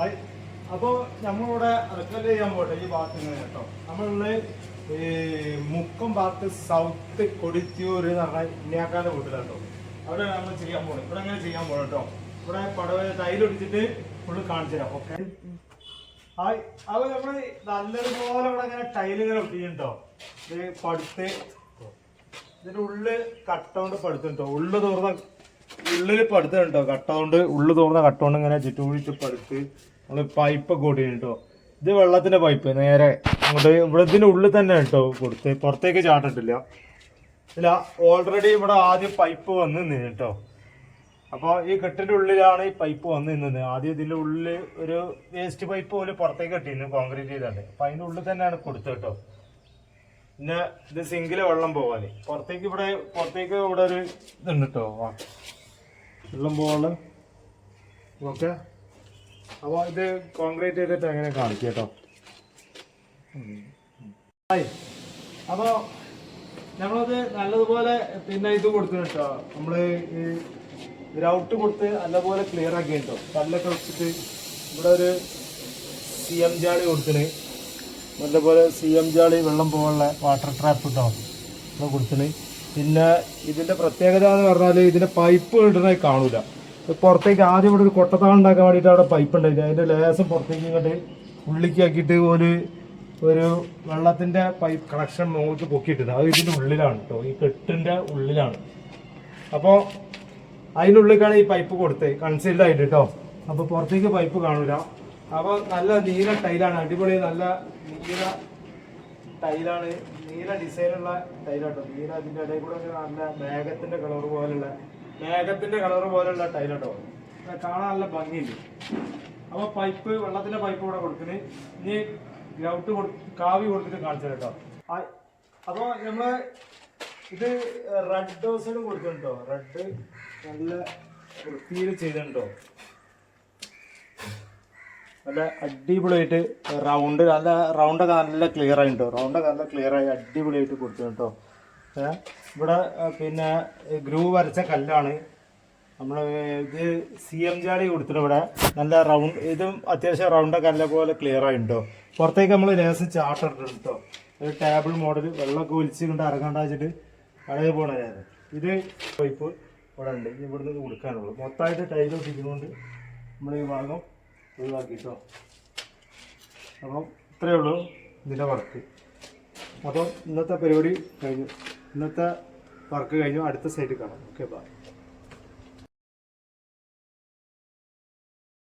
Hi അപ്പോൾ നമ്മളിവിടെ recommend ചെയ്യാൻ പോട്ടെ ഈ ഭാഗത്ത് ഇങ്ങനെ കേട്ടോ. നമ്മളുള്ള ഈ മുക്കം ഭാഗത്ത് സൗത്ത് കൊടിത്തിയൂർ എന്ന് പറഞ്ഞാൽ ഇന്നാക്കാല വീട്ടിലാട്ടോ. അവിടെ നമ്മൾ ചെയ്യാൻ പോകണം ഇവിടെ അങ്ങനെ ചെയ്യാൻ പോകണം കേട്ടോ? ഇവിടെ പടവ തൈലൊടിച്ചിട്ട് ഫുള്ള് കാണിച്ചു തരാം ഓക്കെ ഹായ് അപ്പോൾ നമ്മൾ നല്ലതുപോലെ ഇവിടെ അങ്ങനെ ടൈലിങ്ങനെ ഇത് പടുത്ത്. ഇതിന്റെ ഉള്ളിൽ കട്ടോണ്ട് പടുത്തുണ്ടോ? ഉള്ളു തോർന്ന ഉള്ളിൽ പടുത്തുണ്ടോ കട്ടോണ്ട് ഉള്ളു തോന്നുന്ന കട്ടോണ്ട് ഇങ്ങനെ ചുറ്റുകൂടിച്ച് പടുത്ത് നമ്മൾ പൈപ്പ് കൂട്ടിട്ടോ ഇത് വെള്ളത്തിന്റെ പൈപ്പ് നേരെ അങ്ങോട്ട് ഇവിടെ ഇതിന്റെ ഉള്ളിൽ തന്നെ കേട്ടോ കൊടുത്ത് പുറത്തേക്ക് ചാട്ടിട്ടില്ല. ഇല്ല ഓൾറെഡി ഇവിടെ ആദ്യം പൈപ്പ് വന്ന് നിന്ന് കേട്ടോ അപ്പോൾ ഈ കെട്ടിന്റെ ഉള്ളിലാണ് ഈ പൈപ്പ് വന്ന് നിന്നത്. ആദ്യം ഇതിന്റെ ഉള്ളിൽ ഒരു വേസ്റ്റ് പൈപ്പ് പോലെ പുറത്തേക്ക് കെട്ടിയിരുന്നു കോൺക്രീറ്റ് ചെയ്താണ്ട്. അപ്പൊ അതിന്റെ ഉള്ളിൽ തന്നെയാണ് കൊടുത്തത് കേട്ടോ പിന്നെ ഇത് സിങ്കിൽ വെള്ളം പോകാൻ പുറത്തേക്ക് ഇവിടെ പുറത്തേക്ക് ഇവിടെ ഒരു ഇതുണ്ട് കേട്ടോ വെള്ളം പോകാണ്ട് ഓക്കെ? അപ്പോൾ ഇത് കോൺക്രീറ്റ് ചെയ്തിട്ട് അങ്ങനെ കാണിക്കാം കേട്ടോ. അപ്പോൾ നമ്മളത് നല്ലതുപോലെ പിന്നെ ഇത് കൊടുക്കണം കേട്ടോ. നമ്മൾ ഈ ഗ്രൗട്ട് കൊടുത്ത് നല്ലപോലെ ക്ലിയർ ആക്കി കേട്ടോ കല്ലൊക്കെ വെച്ചിട്ട് ഇവിടെ ഒരു സി എം ജാളി കൊടുത്തിന്. നല്ലപോലെ സി എം ജാളി വെള്ളം പോകാനുള്ള വാട്ടർ ട്രാപ്പ് കേട്ടോ കൊടുത്തിന്. പിന്നെ ഇതിന്റെ പ്രത്യേകത എന്ന് പറഞ്ഞാൽ ഇതിന്റെ പൈപ്പ് ഇടുന്നത് കാണൂല. പുറത്തേക്ക് ആദ്യം ഇവിടെ ഒരു കൊട്ടത്താൾ ഉണ്ടാക്കാൻ വേണ്ടിയിട്ട് അവിടെ പൈപ്പ് ഉണ്ടായില്ല അതിന്റെ ലേസം പുറത്തേക്ക് ഇങ്ങോട്ട് ഉള്ളിക്കാക്കിയിട്ട് ഒരു ഒരു വെള്ളത്തിന്റെ പൈപ്പ് കണക്ഷൻ മുകളിൽ പൊക്കിയിട്ടുണ്ട് അത് ഇതിന്റെ ഉള്ളിലാണ് കേട്ടോ ഈ കെട്ടിന്റെ ഉള്ളിലാണ്. അപ്പോൾ അതിനുള്ളിലേക്കാണ് ഈ പൈപ്പ് കൊടുത്തത്. കൺസീൽഡ് ആയിട്ട് കേട്ടോ അപ്പോൾ പുറത്തേക്ക് പൈപ്പ് കാണൂല. അപ്പോൾ നല്ല നീല ടൈലാണ്. അടിപൊളി നല്ല നീല ടൈലാണ് നീല ഡിസൈനുള്ള ടൈലാട്ടോ. നീല അതിന്റെ ഇടയിൽ കൂടെ നല്ല മേഘത്തിന്റെ കളർ പോലുള്ള മേഘത്തിന്റെ കളർ പോലുള്ള ടൈലാട്ടോ. കാണാൻ നല്ല ഭംഗിയുണ്ട്. അപ്പൊ പൈപ്പ് വെള്ളത്തിന്റെ പൈപ്പ് ഇവിടെ കൊടുക്കുന്നത് ഇനി ഗ്രൗട്ട് കൊടു കാവി കൊടുത്തിട്ട് കാണിച്ചു കേട്ടോ. അപ്പൊ നമ്മൾ ഇത് റെഡ് ഡോസിനും കൊടുക്കുന്നുണ്ടോ റെഡ് നല്ല വൃത്തിയിൽ ചെയ്തിട്ടുണ്ടോ? നല്ല അടിപൊളിയായിട്ട് റൗണ്ട് നല്ല റൗണ്ടൊക്കെ നല്ല ക്ലിയർ ആയിട്ടോ റൗണ്ടൊക്കെ നല്ല ക്ലിയർ ആയി അടിപൊളിയായിട്ട് കൊടുത്തു കേട്ടോ. ഇവിടെ പിന്നെ ഗ്രൂ വരച്ച കല്ലാണ്. നമ്മൾ ഇത് സി എം ജാടി കൊടുത്തിട്ട് ഇവിടെ. നല്ല റൗണ്ട് ഇതും അത്യാവശ്യം റൗണ്ടൊക്കെ നല്ല പോലെ ക്ലിയർ ആയിട്ടോ പുറത്തേക്ക് നമ്മൾ ലേസ് ചാട്ടിട്ടുണ്ട് കേട്ടോ. ഒരു ടേബിൾ മോഡൽ വെള്ളമൊക്കെ ഒലിച്ച് കൊണ്ട് ഇറങ്ങാണ്ട് വെച്ചിട്ട് കടയിൽ പോകണ ഇത് പൈപ്പ് ഇവിടെ ഉണ്ട്. ഇവിടുന്ന് കൊടുക്കാനുള്ളൂ. മൊത്തമായിട്ട് ടൈൽ ഒട്ടിക്കുന്നതുകൊണ്ട് നമ്മൾ ഈ ഭാഗം ഒഴിവാക്കിട്ടോ? അപ്പം ഇത്രയേ ഉള്ളൂ ഇതിന്റെ വർക്ക് അപ്പം ഇന്നത്തെ പരിപാടി കഴിഞ്ഞു. ഇന്നത്തെ വർക്ക് കഴിഞ്ഞു. അടുത്ത സൈഡിൽ കാണാം. Okay bye